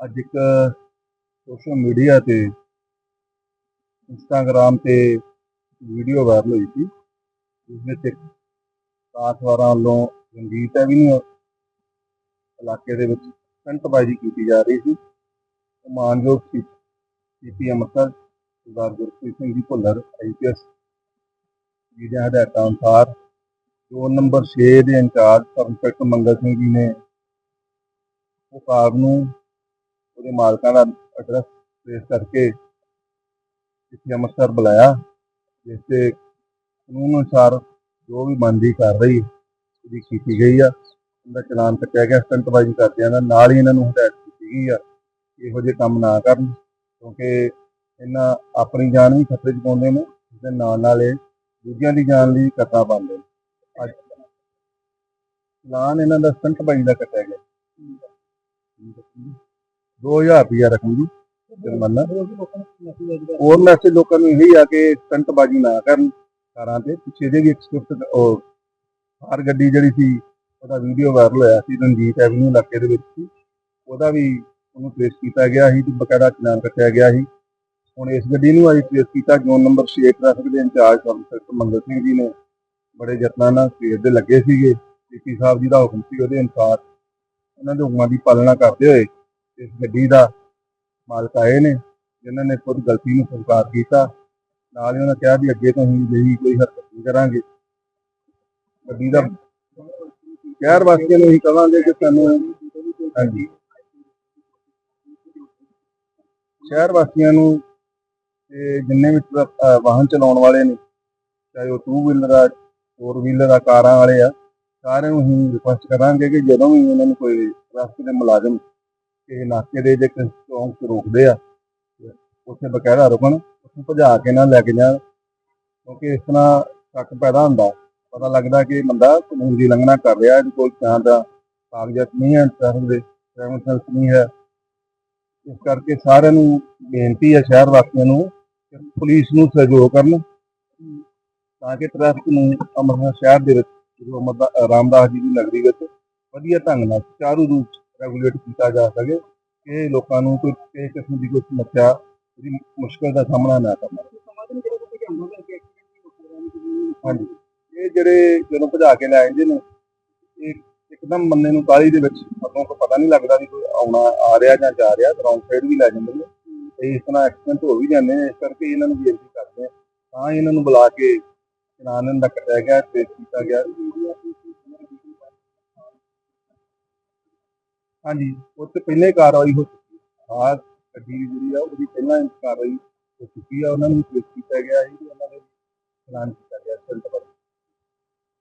ਅੱਜ ਇੱਕ social media ਤੇ, ਇੰਸਟਾਗ੍ਰਾਮ ਤੇ ਵੀਡੀਓ ਵਾਇਰਲ ਹੋਈ ਸੀ, ਜਿਸ ਵਿੱਚ ਕਾਸਵਾਰਾਂ ਵੱਲੋਂ ਰਣਜੀਤ ਐਵੀਨਿਊ ਇਲਾਕੇ ਦੇ ਵਿੱਚ ਸਟੰਟਬਾਜ਼ੀ ਕੀਤੀ ਜਾ ਰਹੀ ਸੀ। ਉਹ ਮਾਨਯੋਗ ਸੀ, ਸੀਪੀ ਅੰਮ੍ਰਿਤਸਰ, ਸਰਦਾਰ ਗੁਰਪ੍ਰੀਤ ਸਿੰਘ ਜੀ ਭੁੱਲਰ ਆਈਪੀਐਸ ਜੀ ਦੇ ਹਦਾਇਤਾਂ ਅਨੁਸਾਰ ਜ਼ੋਨ ਨੰਬਰ 6 ਦੇ in charge sub inspector Mangal Singh ji ਨੇ ਉਹ ਕਾਰ ਨੂੰ ਉਹਦੇ ਮਾਲਕਾਂ ਦਾ ਐਡਰੈਸ ਟ੍ਰੇਸ ਕਰਕੇ ਇੱਥੇ ਅੰਮ੍ਰਿਤਸਰ ਬੁਲਾਇਆ, ਜਿਸ ਤੇ ਕਾਨੂੰਨ ਅਨੁਸਾਰ ਜੋ ਵੀ ਬਣਦੀ ਕਾਰਵਾਈ ਉਹਦੀ ਕੀਤੀ ਗਈ ਆ। ਉਹਦਾ ਚਲਾਨ ਕੱਟਿਆ ਗਿਆ ਸਟੰਟਬਾਜ਼ੀ ਕਰਦਿਆਂ ਦਾ। ਨਾਲ ਹੀ ਇਹਨਾਂ ਨੂੰ ਹਦਾਇਤ ਕੀਤੀ ਗਈ ਆ ਇਹੋ ਜਿਹੇ ਕੰਮ ਨਾ ਕਰਨ, ਕਿਉਂਕਿ ਇਹਨਾਂ ਆਪਣੀ ਜਾਨ ਵੀ ਖਤਰੇ 'ਚ ਪਾਉਂਦੇ ਨੇ ਦੇ ਨਾਲ ਨਾਲ ਇਹ ਦੂਜਿਆਂ ਦੀ ਜਾਨ ਲਈ ਕਤਾ ਪਾਉਂਦੇ ਨੇ। ਅੱਜ ਚਲਾਨ ਇਹਨਾਂ ਦਾ ਸਟੰਟਬਾਜ਼ੀ ਦਾ ਕੱਟਿਆ ਗਿਆ। 2000 ਰੁਪਇਆ ਰਕਮ ਦੀ ਜੁਰਮਾਨਾ। ਹੋਰ ਮੈਸੇਜ ਲੋਕਾਂ ਨੂੰ ਇਹੀ ਆ ਕਿ ਸਟੰਟਬਾਜ਼ੀ ਨਾ ਕਰਨ ਕਾਰਾਂ ਤੇ। ਪਿੱਛੇ ਜੇ ਵੀ ਇੱਕ ਸਵਿਫਟ ਉਹ ਕਾਰ ਗੱਡੀ ਜਿਹੜੀ ਸੀ, ਉਹਦਾ ਵੀਡੀਓ ਵਾਇਰਲ ਹੋਇਆ ਸੀ, ਰਣਜੀਤ ਐਵਨਿਊ ਇਲਾਕੇ ਦੇ ਵਿੱਚ ਸੀ। ਉਹਦਾ ਵੀ ਉਹਨੂੰ ਟ੍ਰੇਸ ਕੀਤਾ ਗਿਆ ਸੀ ਤੇ ਬਕਾਇਦਾ ਚਲਾਨ ਕੱਟਿਆ ਗਿਆ ਸੀ। ਹੁਣ ਇਸ ਗੱਡੀ ਨੂੰ ਅੱਜ ਟ੍ਰੇਸ ਕੀਤਾ, ਜ਼ੋਨ ਨੰਬਰ 6 ਟ੍ਰੈਫਿਕ ਦੇ in charge sub Mangal Singh ji ਨੇ ਬੜੇ ਯਤਨਾਂ ਨਾਲ ਸਵੇਰ ਦੇ ਲੱਗੇ ਸੀਗੇ। ਡੀਪੀ ਸਾਹਿਬ ਜੀ ਦਾ ਹੁਕਮ ਸੀ ਉਹਦੇ ਅਨੁਸਾਰ ਉਹਨਾਂ ਦੇ ਹੁਕਮਾਂ ਦੀ ਪਾਲਣਾ ਕਰਦੇ ਹੋਏ ਇਸ ਗੱਡੀ ਦਾ ਮਾਲਕ ਆਏ ਨੇ, ਜਿਨ੍ਹਾਂ ਨੇ ਖੁਦ ਗਲਤੀ ਨੂੰ ਸਵੀਕਾਰ ਕੀਤਾ। ਨਾਲ ਹੀ ਉਹਨਾਂ ਕਿਹਾ ਵੀ ਅੱਗੇ ਤੋਂ ਹੀ ਜਿਹੀ ਕੋਈ ਹਰਕਤ ਨਹੀਂ ਕਰਾਂਗੇ। ਗੱਡੀ ਦਾ ਸ਼ਹਿਰ ਵਾਸੀਆਂ ਨੂੰ ਹੀ ਕਹਾਂਗੇ ਕਿ ਸਾਨੂੰ ਹਾਂਜੀ। ਸ਼ਹਿਰ ਵਾਸੀਆਂ ਨੂੰ ਤੇ ਜਿੰਨੇ ਵੀ ਵਾਹਨ ਚਲਾਉਣ ਵਾਲੇ ਨੇ, ਚਾਹੇ ਉਹ ਟੂ ਵੀਲਰ ਆ ਫੋਰ ਵੀਲਰ ਆ, ਕਾਰਾਂ ਵਾਲੇ ਆ, ਸਾਰਿਆਂ ਨੂੰ ਹੀ ਰਿਕੁਐਸਟ ਕਰਾਂਗੇ ਕਿ ਜਦੋਂ ਵੀ ਉਹਨਾਂ ਨੂੰ ਕੋਈ ਟ੍ਰੈਫਿਕ ਦੇ ਮੁਲਾਜ਼ਮ ਕਿਸੇ ਨਾਕੇ ਦੇ ਜੇ ਚੌਂਕ 'ਚ ਰੋਕਦੇ ਆ ਉੱਥੇ ਬਕਾਇਦਾ ਰੁਕਣ, ਉੱਥੋਂ ਭਜਾ ਕੇ ਨਾ ਲੈ ਕੇ ਜਾਣ, ਕਿਉਂਕਿ ਇਸ ਤਰ੍ਹਾਂ ਸ਼ੱਕ ਪੈਦਾ ਹੁੰਦਾ। ਪਤਾ ਲੱਗਦਾ ਕਿ ਬੰਦਾ ਕਾਨੂੰਨ ਦੀ ਉਲੰਘਣਾ ਕਰ ਰਿਹਾ ਇਹਦੇ ਕੋਲ ਜਾਂ ਦਾ ਕਾਗਜ਼ਾਤ ਨਹੀਂ ਹੈ ਟ੍ਰੈਫਿਕ ਦੇ ਡਰਾਈਵਿੰਗ ਲਾਇਸੈਂਸ ਨਹੀਂ ਹੈ। ਇਸ ਕਰਕੇ ਸਾਰਿਆਂ ਨੂੰ ਬੇਨਤੀ ਹੈ, ਸ਼ਹਿਰ ਵਾਸੀਆਂ ਨੂੰ ਕਿ ਪੁਲਿਸ ਨੂੰ ਸਹਿਯੋਗ ਕਰਨ, ਤਾਂ ਕਿ ਟ੍ਰੈਫਿਕ ਨੂੰ ਅੰਮ੍ਰਿਤਸਰ ਸ਼ਹਿਰ ਦੇ ਵਿੱਚ ਗੁਰੂ ਅਮਰਦਾ, ਰਾਮਦਾਸ ਜੀ ਦੀ ਨਗਰੀ ਵਿੱਚ ਵਧੀਆ ਢੰਗ ਨਾਲ, ਸੁਚਾਰੂ ਰੂਪ ਰੈਗੂਲੇਟ ਕੀਤਾ ਜਾ ਸਕੇ ਕਿ ਲੋਕਾਂ ਨੂੰ ਕੋਈ ਕਿਸੇ ਕਿਸਮ ਦੀ ਕੋਈ ਸਮੱਸਿਆ ਦੀ ਮੁਸ਼ਕਲ ਦਾ ਸਾਹਮਣਾ ਨਾ ਕਰਨਾ ਹਾਂਜੀ। ਇਹ ਜਿਹੜੇ ਜਦੋਂ ਭਜਾ ਕੇ ਲੈ ਜਾਂਦੇ ਨੇ ਇਹ ਇੱਕਦਮ ਬੰਦੇ ਨੂੰ ਕਾਲੀ ਦੇ ਵਿੱਚ ਮਤੋਂ ਕੋ ਪਤਾ ਨਹੀਂ ਲੱਗਦਾ ਵੀ ਕੋਈ ਆਉਣਾ ਆ ਰਿਹਾ ਜਾਂ ਜਾ ਰਿਹਾ ਰੌਂਗ ਸਾਈਡ ਵੀ ਲੈ ਜਾਂਦੇ ਨੇ। ਤੇ ਇਸ ਤਰ੍ਹਾਂ ਐਕਸੀਡੈਂਟ ਹੋ ਵੀ ਜਾਂਦੇ ਨੇ ਇਸ ਕਰਕੇ ਇਹਨਾਂ ਨੂੰ ਬੇਨਤੀ ਕਰਦੇ ਆ। ਤਾਂ ਇਹਨਾਂ ਨੂੰ ਬੁਲਾ ਕੇ ਚਲਾਨ ਦਾ ਕੱਟਿਆ ਗਿਆ ਤੇ ਕੀਤਾ ਗਿਆ। ਹਾਂਜੀ ਉਹ ਤੇ ਪਹਿਲੇ ਹੀ ਕਾਰਵਾਈ ਹੋ ਚੁੱਕੀ ਹੈ। ਆਹ ਗੱਡੀ ਜਿਹੜੀ ਆ, ਉਹਦੀ ਪਹਿਲਾਂ ਕਾਰਵਾਈ ਹੋ ਚੁੱਕੀ ਆ। ਉਹਨਾਂ ਨੂੰ ਟ੍ਰੇਸ ਕੀਤਾ ਗਿਆ ਸੀ ਉਹਨਾਂ ਦੇ ਚਲਾਨ